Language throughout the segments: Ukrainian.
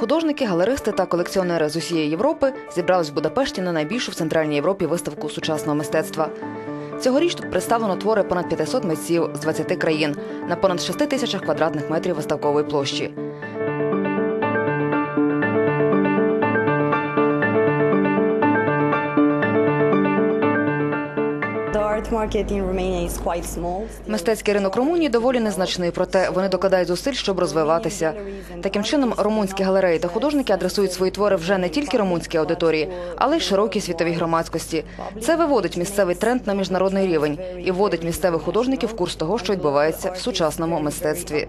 Художники, галеристи та колекціонери з усієї Європи зібрались в Будапешті на найбільшу в центральній Європі виставку сучасного мистецтва. Цьогоріч тут представлено твори понад 500 митців з 20 країн на понад 6 тисячах квадратних метрів виставкової площі. Мистецький ринок Румунії доволі незначний, проте вони докладають зусиль, щоб розвиватися. Таким чином, румунські галереї та художники адресують свої твори вже не тільки румунській аудиторії, але й широкій світовій громадськості. Це виводить місцевий тренд на міжнародний рівень і вводить місцевих художників в курс того, що відбувається в сучасному мистецтві.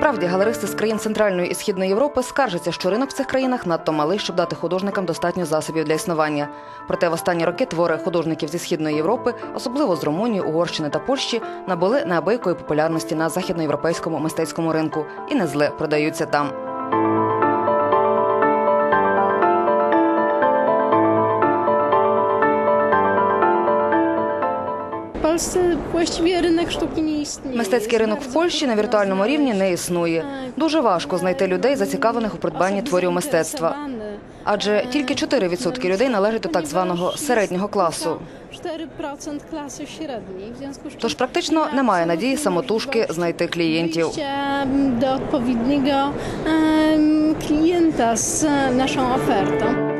Справді, галеристи з країн Центральної і Східної Європи скаржаться, що ринок в цих країнах надто малий, щоб дати художникам достатньо засобів для існування. Проте в останні роки твори художників зі Східної Європи, особливо з Румунії, Угорщини та Польщі, набули неабиякої популярності на західноєвропейському мистецькому ринку і не зле продаються там. Polsce właściwie rynek sztuki nie istnieje. Мистецький ринок в Польщі на віртуальному рівні не існує. Дуже важко знайти людей, зацікавлених у придбанні творів мистецтва. Адже тільки 4% людей належать до так званого середнього класу. 4% klasy średniej. W związku Тож практично немає надії самотужки знайти клієнтів. Do odpowiedniego em, klienta z e, naszą ofertą.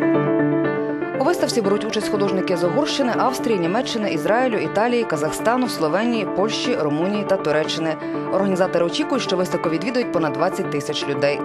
У виставці беруть участь художники з Угорщини, Австрії, Німеччини, Ізраїлю, Італії, Казахстану, Словенії, Польщі, Румунії та Туреччини. Організатори очікують, що виставку відвідують понад 20 тисяч людей.